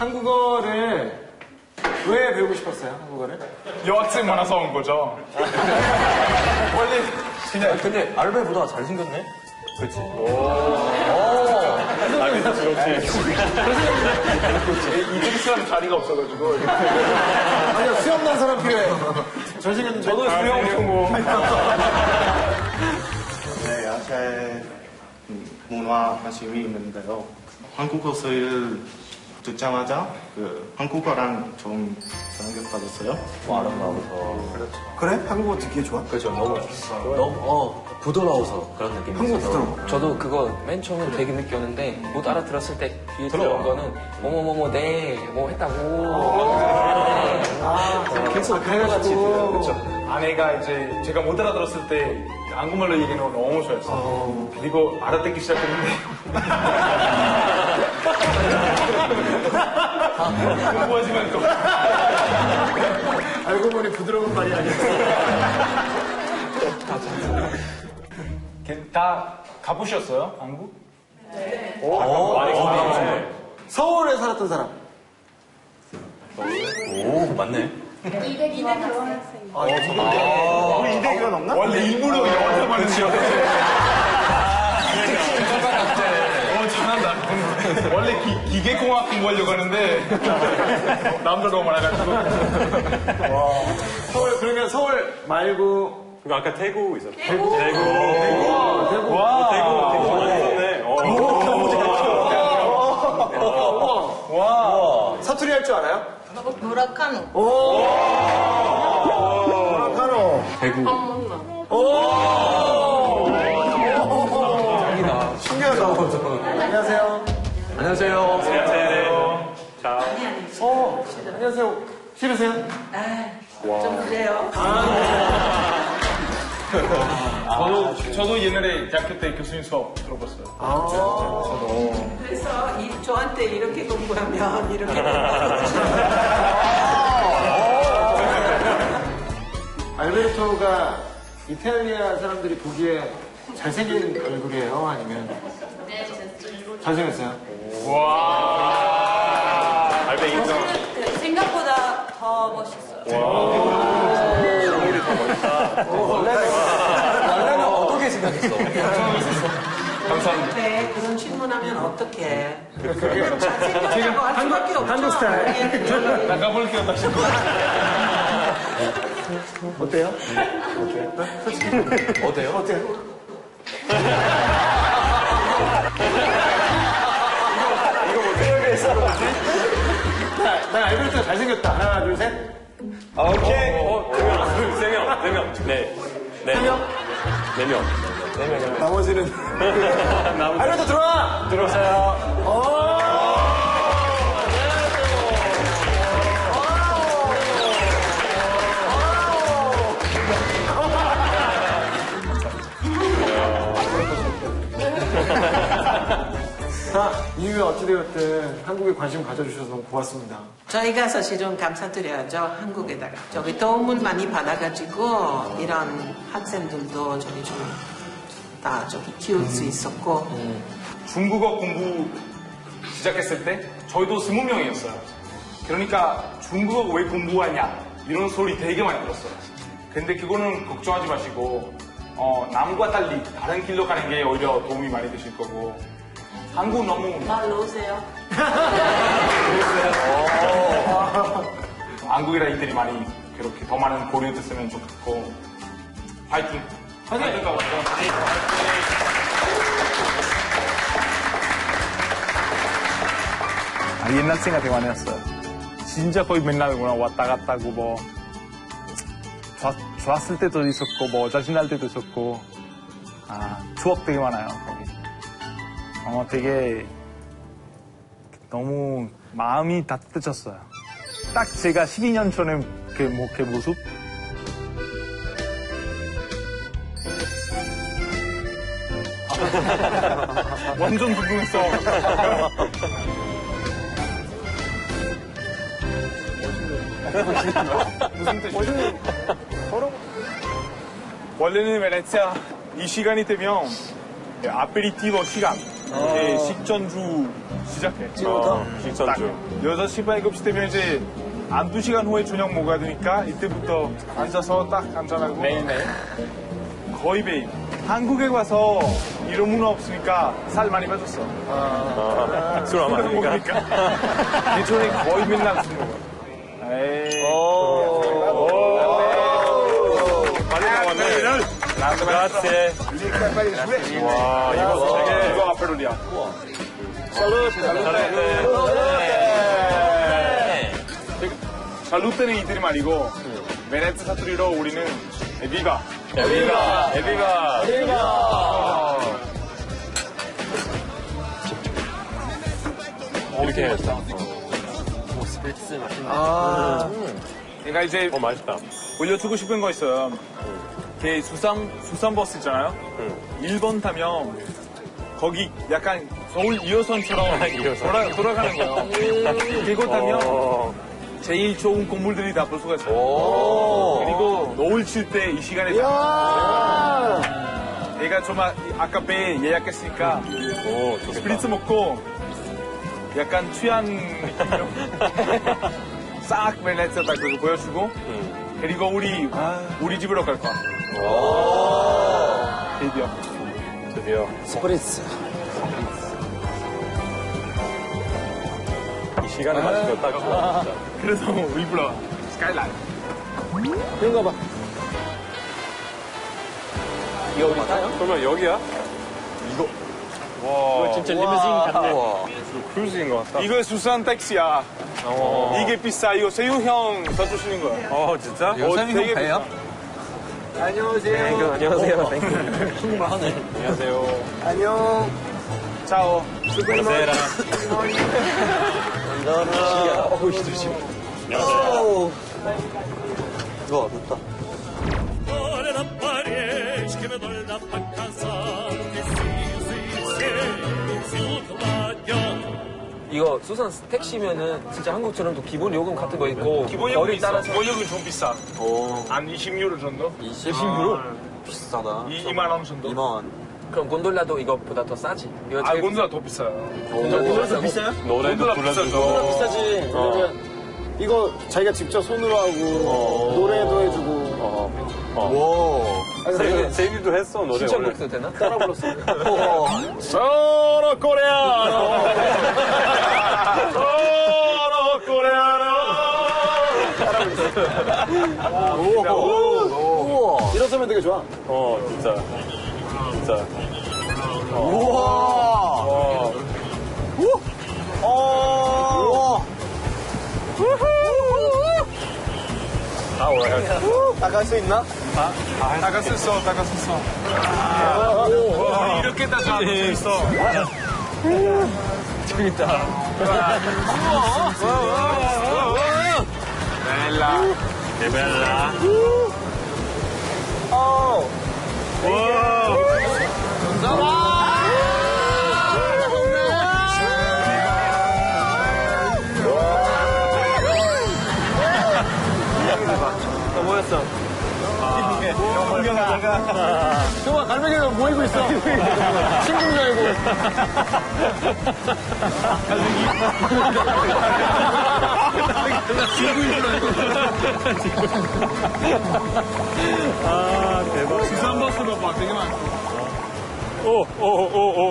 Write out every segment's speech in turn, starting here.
한국어를 왜 배우고 싶었어요? 한국어를? 여학생 많아서 온 거죠. 원래 그냥 근데 알베보다 잘생겼네? 그치? 이등수하는 자리가 없어가지고 아니요, 수염 난 사람 필요해. 잘생겼는데. 저도 수영 고 네, 아시아의 음, 문화 관심이 있는데요. 한국어 소리를 듣자마자 그 한국어랑 좀 생각받았어요. 뭐 아름다워서. 그래? 한국어 듣기 좋아? 그렇죠. 너무, 너무, 어, 부드러워서 그런 느낌이 한국 있어서. 부드러워. 저도 그거 맨 처음에 되게 느꼈는데 못 알아들었을 때 뒤에 들어온 거는 뭐뭐뭐뭐 네뭐 했다고 계속 그래가지고. 그렇죠. 아내가 이제 제가 못 알아들었을 때 한국말로 얘기하는 걸 너무 좋아했어요. 그리고 알아듣기 시작했는데 공부하지만 또 알고 보니 부드러운 말이 아니었어. 다 가보셨어요? 한국? 서울에 살았던 사람. 오, 맞네. 200이나 결혼했어요. 우리 200이 넘나? 원래 일부러 영어만 하는 지 원래 기, 기계공학 공부하려고 하는데 남들 너무 많아가지고 서울, 그러면 서울 말고. 그거 아까 태국 있었어. 대구. 태국. 대구. 와 태국, 태국 많이 있었네. 어. 사투리 할 줄 알아요? 무라카노. 카노. 태국. 신기하다. 안녕하세요. 안녕하세요. 안녕하세요. 어, 안녕하세요. 싫으세요? 좀 그래요. 저도 저도 옛날에 대학교 때 교수님 수업 들어봤어요. 그래서 이, 저한테 이렇게 공부하면 이렇게 알베르토가 이탈리아 사람들이 보기에 잘생긴 얼굴이에요? 아니면? 잘생겼어요? 와 알베 인정. 생각보다 더 멋있어요. 원래는 어떻게 생각했어? 감사합니다. 네, 그런 질문하면 어떡해. 수밖에 없죠. 한국 스타일. 예. 나가볼게요 다시. 어때요? 어때요? 어때요? 이거 잘생겼다. 하나, 둘, 셋. 아, 오케이. 어, 세 명, 세 명, 네 명. 네. 네. 세 명? 네 명. 네 명. 나머지는. 알베르토 들어와! 들어오세요. 자, 이후에 어찌되었든 한국에 관심 가져주셔서 너무 고맙습니다. 저희가 사실은 감사드려야죠. 한국에다가. 저기 도움을 많이 받아가지고 이런 학생들도 저기 좀 다 저기 키울 수 있었고 중국어 공부 시작했을 때 저희도 스무 명이었어요. 그러니까 중국어 왜 공부하냐 이런 소리 되게 많이 들었어요. 근데 그거는 걱정하지 마시고 어, 남과 달리 다른 길로 가는 게 오히려 도움이 많이 되실 거고 한국 너무 말 놓으세요. 한국이라 이들이 많이 그렇게 더 많은 고려 됐으면 좋겠고 파이팅! 파이팅! 파이팅! 아, 옛날 생각 되게 많이 났어요. 진짜 거의 맨날 그냥 왔다 갔다 하고 뭐 좋았, 좋았을 때도 있었고 뭐 짜증날 때도 있었고 아 추억 되게 많아요 거기. 어 되게 너무 마음이 따뜻해졌어요. 딱 제가 12년 전에 그, 뭐, 그 모습? 완전 궁금했어. 무슨 뜻이야? 원래는 베네치아 이 시간이 되면 아페리티보 시간 이제 식전주 시작해. 어, 식전주. 6시 반 7시 되면 이제 한 2시간 후에 저녁 먹어야 되니까 이때부터 앉아서 딱 한잔하고 매일매일. 거의 매일. 한국에 와서 이런 문화 없으니까 살 많이 빠졌어. 아, 술안 마시니까. 먹으니까. 예전에 거의 맨날 술 먹어. 에이. 그라zie. 와, 이거 되게. 이거 아페롤이야. 잘루테는 이들이 말이고 베네트 사투리로 우리는 에비가 에비가, 에비가. 이렇게 해. 내가 이제 어, 맛있다. 올려주고 싶은 거 있어요. 그 수산 수산 버스 있잖아요. 일 1번 타면 거기 약간 서울 2호선처럼 이호선. 돌아, 돌아가는 거예요. 그거 타면 어, 제일 좋은 건물들이 다 볼 수가 있어요. 그리고 노을 칠 때 이 시간에 다. 내가 정말 아까 배 예약했으니까 오, 좋겠다. 스프리츠 먹고 약간 취한 싹딱 그거 보여주고 그리고 우리 우리 집으로 갈 거야. 드디어. 드디어. 스프리츠. 이 시간에 마시면 딱 좋아. 진짜. 그래서 일부러 스카이라인. 이런 거 봐. 이거 우리 타요? 그러면 여기야? 와. 진짜 리무진 같네. 크루즈인 것 같다. 이거 수산 택시야. 이게 비싸. 이거 세유형 사주시는 거야. 어, 진짜? 어, 되게 비싸. 안녕하세요. 안녕하세요. 안녕하세요. 안녕. 차오. 안녕하세요. 어우, 조심. 안녕하세요. 와, 됐다. 이거 수산 택시면은 진짜 한국처럼 또 기본 요금 같은 거 있고 기본 요금 거리 있어. 따라서 기본 요금 좀 비싸. 한 20유로 정도? 20유로? 비싸다. 이, 2만 원 정도? 2만 원. 그럼 곤돌라도 이거보다 더 싸지? 이거 아, 곤드라 더 비싸요. 곤돌라 비싸요? 노래도 곤드라 불러주고. 비싸죠. 비싸지. 왜냐면 이거 자기가 직접 손으로 하고 노래도 해주고 세비, 세비도 했어, 노래. 신청곡도 되나? 따라 불렀어. 소로 코레아노. 소로 코레아노. 일어서면 되게 좋아. 어, 진짜. 진짜. 아, 뭐야. 나갈 수 있나? 썼어, 다가 썼어. 와, 이렇게 다가 있어. 재밌다. 벨라. 데벨라. 정말 갈매기가 모이고 있어. 친구인 줄 알고. 수산버스로 봐, 되게 많아. 오, 오, 오, 오, 오,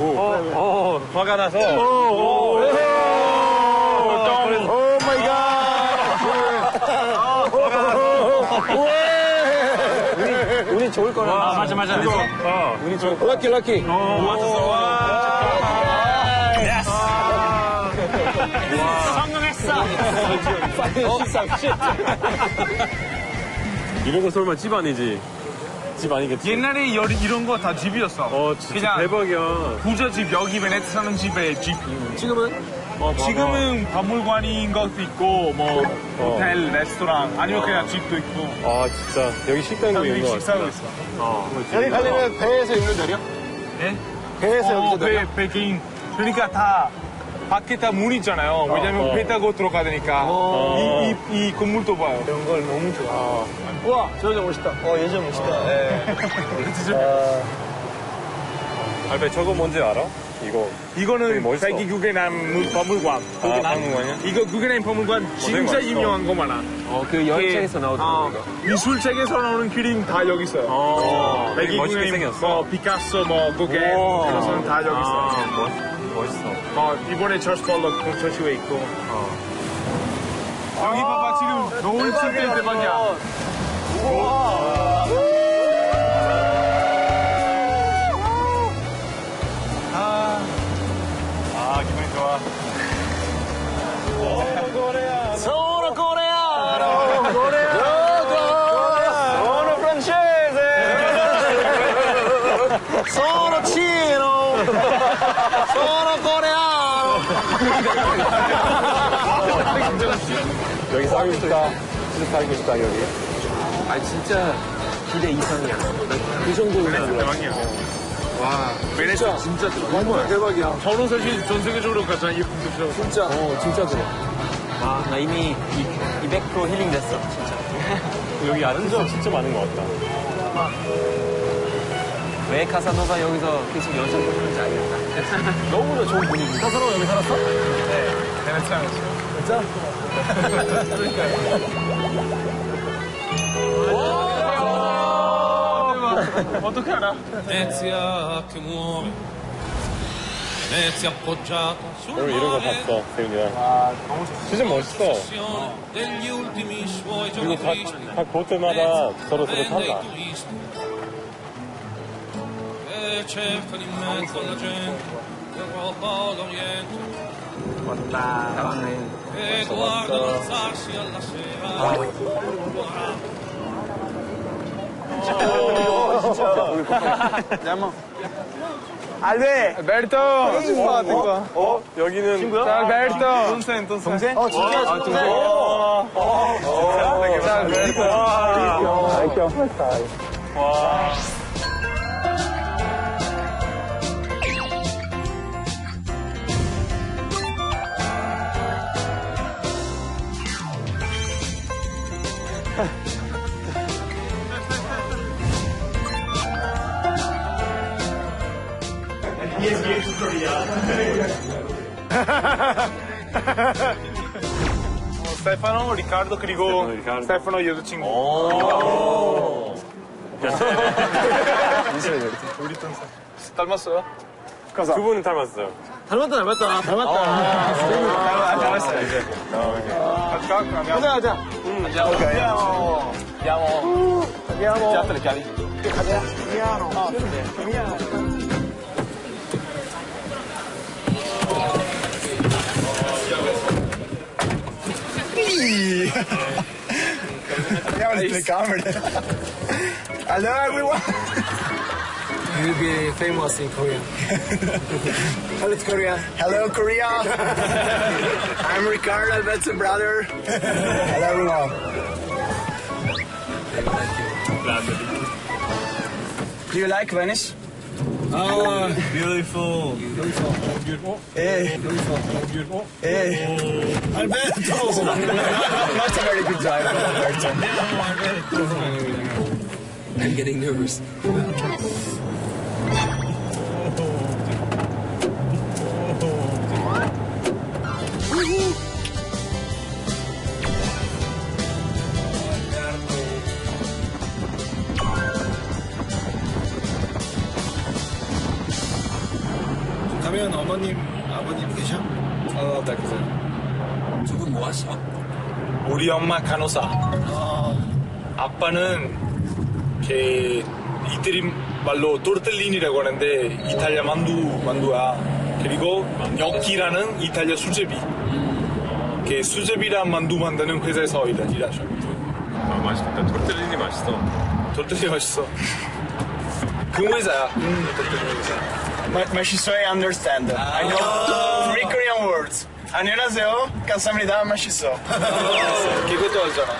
오. 오, 오, 화가 나서. 오, 오, 오. 오 마이 갓. 좋을 거라. 맞아, 맞아. 어. 운이 좋을 럭키 럭키. 이런 거 설마 집 아니지? 집 아니겠지? 옛날에 여- 이런 거 다 집이었어. 어, 진짜 그냥 대박이야. 부잣집, 여기 베네트 사는 집에 집. 지금은? 어, 지금은 박물관인 것도 있고, 뭐, 호텔, 레스토랑, 아니면 그냥 집도 있고. 아, 진짜. 여기 식당도 사람들이 있는 것 식사하고 같아. 있어. 여기 가려면 배에서 입는 자리야? 예? 배에서 어, 여기서 내려. 배, 배 개인. 그러니까 다, 밖에 다 문 있잖아요. 왜냐면 어. 배 타고 들어가야 되니까. 이, 이, 이 건물도 봐요. 이런 걸 너무 좋아. 우와, 저 여자 멋있다. 어, 여자 멋있다. 예. 알베, 저거 뭔지 알아? 이거 이거는 멋있어. 백이국의 박물관. 아, 박물관이야? 이거 국외남 박물관 진짜 멋있어. 유명한 거 많아. 어, 그 여행책에서 어, 나오던 거. 미술책에서 나오는 그림 다 여기 있어요. 어, 되게 멋있게 백이국의 생겼어. 뭐 피카소, 뭐 고겐 그런 사람 다 여기 있어요. 아, 멋, 멋있어. 어, 이번에 저스 폴러 전시회 있고. 여기 봐봐 지금 노을 칠때 대박이야. 아, Sono cino! Sono coreano! 여기 살고 싶다. 진짜 살고 싶다, 여기. 아, 진짜 기대 이상이야. 그 정도면. 대박이야. 와, 베네치아 진짜 완전 대박이야. 저는 사실 전 세계적으로 가장 예쁜 도시라고 진짜. 어, 진짜 그래. 와, 나 이미 200% 힐링 됐어, 진짜. 여기 아는 점 진짜 많은 것 같다. 왜 카사노바 여기서 계속 연습을 하는지 알겠다. 너무나 좋은 분위기. 카사노 여기 살았어? 베네치아. 진짜? 어떻게 알아? Muove, Venezia appoggiata sul 오늘 이런 거 봤어, 세윤이랑. 진짜 멋있어. degli ultimi suoi giorni 그리고 각. 각 보트마다 서로 서로 Prende i 달라. turisti e cercano in mezzo alla gente l'Europa l'Oriente e guardano alzarsi alla sera 알베! 알베르토. 어? 여기는 친구야? 알베르토. 동생, 동생. 어, 진짜 동생. 자, 알베르토. 스 테파노, 리카르도 그리고 리카르도. 스테파노 여자 친구. 우리 동생. 닮았어요? 두 분은 닮았어요. 닮았다, 닮았다. 닮았다. 잘했어요 이제. 갈까? 가자, 가자. 안녕. 야모. 야모. Già chiavi. 가자. 미안호. 미안 호. Hello everyone. You'll be famous in Korea. Hello, Korea. Hello Korea. I'm Ricardo, that's brother. Hello everyone. Do you like Venice? Oh, beautiful. Beautiful. Beautiful. Hey. Beautiful. Beautiful. Hey. Alberto! That's a very good Alberto. I'm getting nervous. 우리 엄마 간호사. 아빠는 그 이태리 말로 토르텔린이라고 하는데 이탈리아 만두 만두야. 그리고 엽기라는 이탈리아 수제비. 그 수제비랑 만두 만드는 회사에서 일- 일하셔. 아, 맛있겠다. 토르텔리니 맛있어. 토르텔린 맛있어. 그 회사야. 토르텔린 회사. My, my Shisui understand. I know three Korean words. 안녕하세요. 감사합니다. 맛있어. 그것도 알잖아.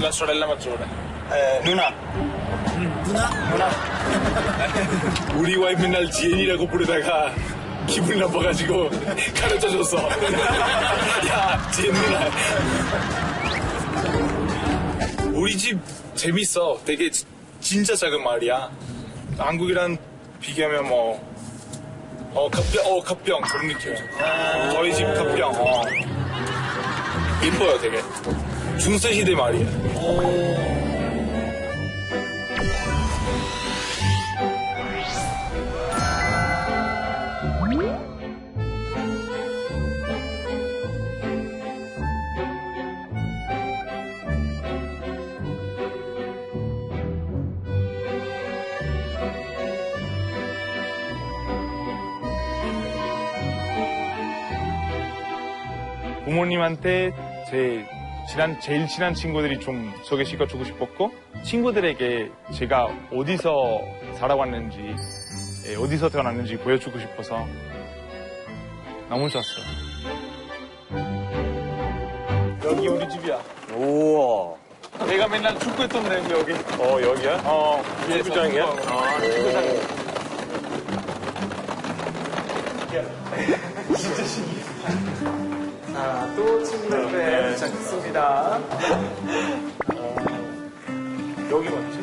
La sorella maggiore. 에, 누나. 우리 와이 맨날 지엔이라고 부르다가 기분 나빠가지고 가르쳐 줬어. 야, 지엔 누나. 우리 집 재밌어. 되게 지- 진짜 작은 마을이야. 한국이랑 비교하면 뭐 어, 갑병, 어, 갑병. 그런 느낌. 저희 집 갑병. 어. 이뻐요, 되게. 중세 시대 말이에요. 부모님한테 제 친한, 제일 친한 친구들이 좀 소개시켜주고 싶었고, 친구들에게 제가 어디서 살아왔는지, 예, 어디서 태어났는지 보여주고 싶어서 너무 좋았어요. 여기 우리 집이야. 우와. 내가 맨날 축구했던 데 여기. 어, 여기야? 어, 축구장이야? 아, 축구장. 자, 또 친구들 도착했습니다. 여기 맞지?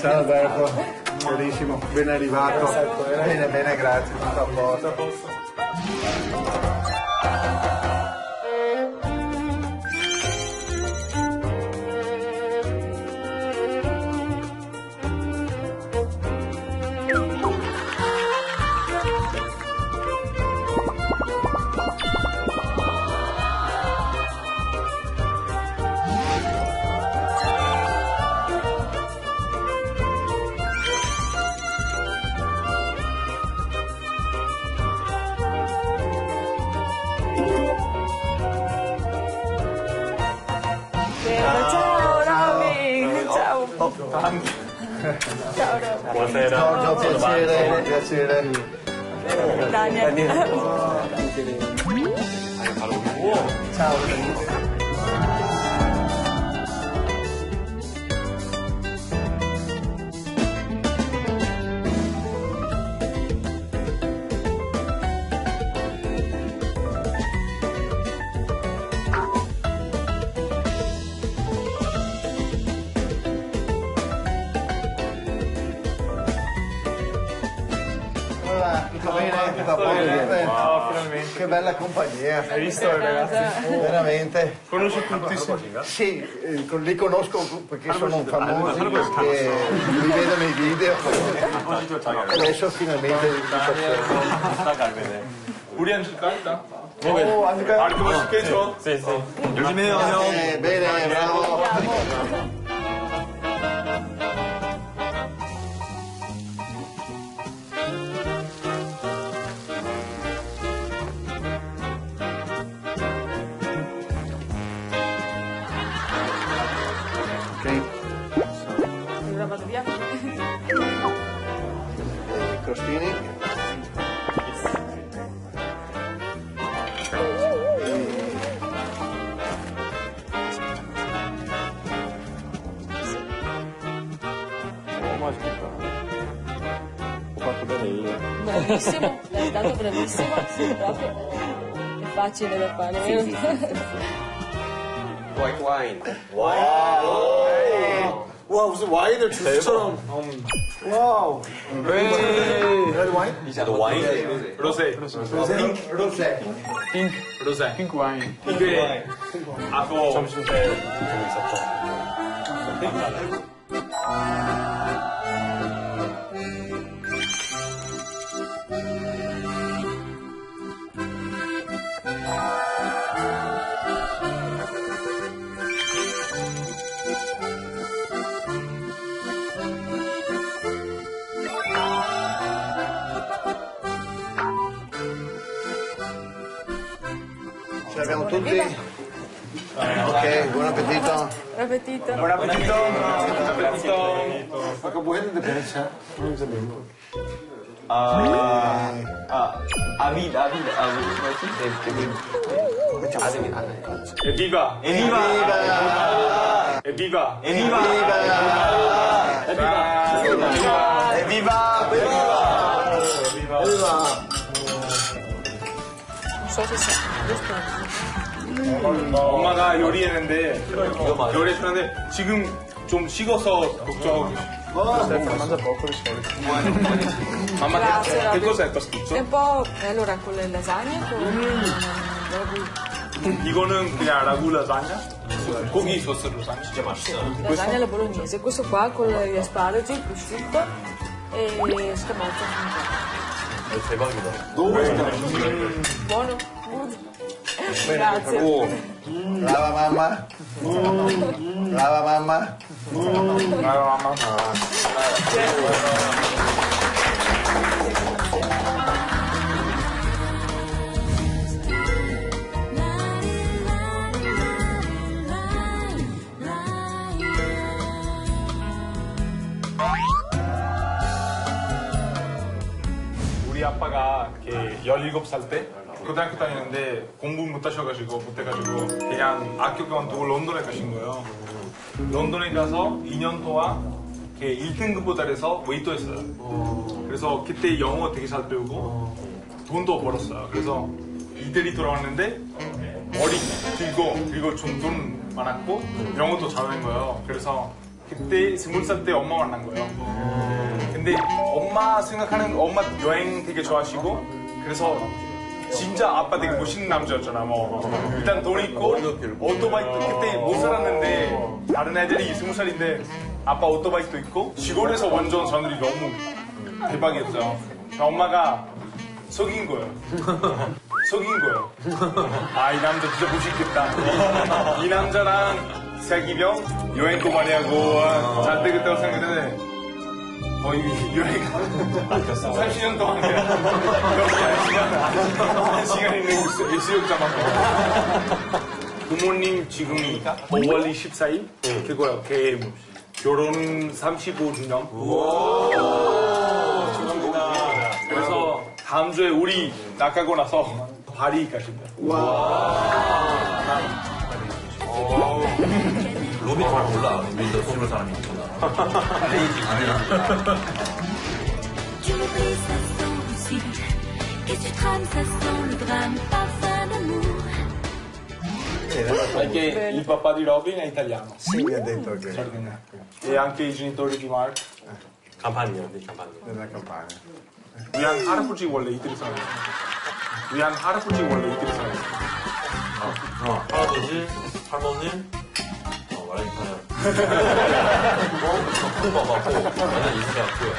Ciao Alberto, benissimo, ben arrivato. Bene, bene, grazie, tutto a posto. Bye. Piacere, piacere. Daniel. Tutto Che bella compagnia. Hai visto, ragazzi? Veramente. Conosci tutti, sì. Sì, eh, con- li conosco perché sono famosi, perché li vedo nei video. Adesso finalmente li faccio. 우리 앉을까, 일단? Oh, anche 아, 이렇게 맛있게 해줘. 열심히 해요, 형. Eh, bene, bravo. Ok, crostini. Bravissimo, l'hai dato bravissimo, sì, proprio. È facile da fare. White wine. 와, 무슨 와인을 주스처럼. 와우. 레드 와인? 너 와인? 로세. Rosé. 핑크. 로세. 핑크 와인. 이게, 아, 그 점심 때 Ce l'abbiamo tutti? Ok, buon appetito. Buon appetito. Buon appetito. Buon appetito. Ancora buono di pensa? 아vid, 아vid, 아vid. 뭐지? 아재민 알아요. 에비바. 에비바. 에비바. 에비바. 에비바. Evviva! 에비바. Non so se sa. 엄마가 요리했는데 요리했는데 지금 좀 식어서 걱정하고 계시. mamma Grazie, che, che Robby. cos'è è pastuccio? un po'. e allora con le lasagne, con ragù. 이거는 그냥 라구 라자냐? 고기 소스 라자냐? 진짜 맛있어. Lasagna alla bolognese. Questo qua con gli asparagi, il prosciutto e scamorza 너무 맛있다. Buono? Good. Grazie. Brava mamma. Brava mamma. 우리 아빠가 이렇게 17살 때 고등학교 다니는데 공부 못 하셔가지고 못 해가지고 그냥 학교 그만두고 런던에 가신 거예요. 런던에 가서 2년 동안 이렇게 1등급 보달해서 웨이터 했어요. 그래서 그때 영어 되게 잘 배우고 돈도 벌었어요. 그래서 이태리 돌아왔는데 머리 길고 그리고 좀 돈 많았고 영어도 잘하는 거예요. 그래서 그때 스물 살때 엄마 만난 거예요. 근데 엄마 생각하는 엄마 여행 되게 좋아하시고 그래서 진짜 아빠 되게 멋있는 남자였잖아 뭐. 일단 돈 있고 오토바이도 그때 못 살았는데 다른 애들이 스무 살인데 아빠 오토바이도 있고 시골에서 완전 사람들이 너무 대박이었죠. 엄마가 속인 거예요. 속인 거예요. 아 이 남자 진짜 멋있겠다. 이 남자랑 사귀면 여행도 많이 하고 잘 되겠다고 생각했는데 거의 여행 30년 동안 그냥 한 시간 한 시간 있는 가고 부모님 지금이 5월 24일? 그거요 걔 결혼 35주년. 그래서 다음 주에 우리 나가고 나서 파리 가신다 로비 잘 몰라. 너 스물 사람이 있구나. d'amour. perché il papà di Robin è italiano Sì, mi ha detto che e anche i genitori di Mark 간판이요, 간판. nella campagna. 위안 할아버지 원래 이태리 사람이에요. 위안 할아버지 원래 이태리 사람이에요. 어, 할아버지, 할머니, 어, 어, 완전 이승 같고요.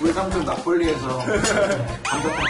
우리 삼촌 나폴리에서 감자탕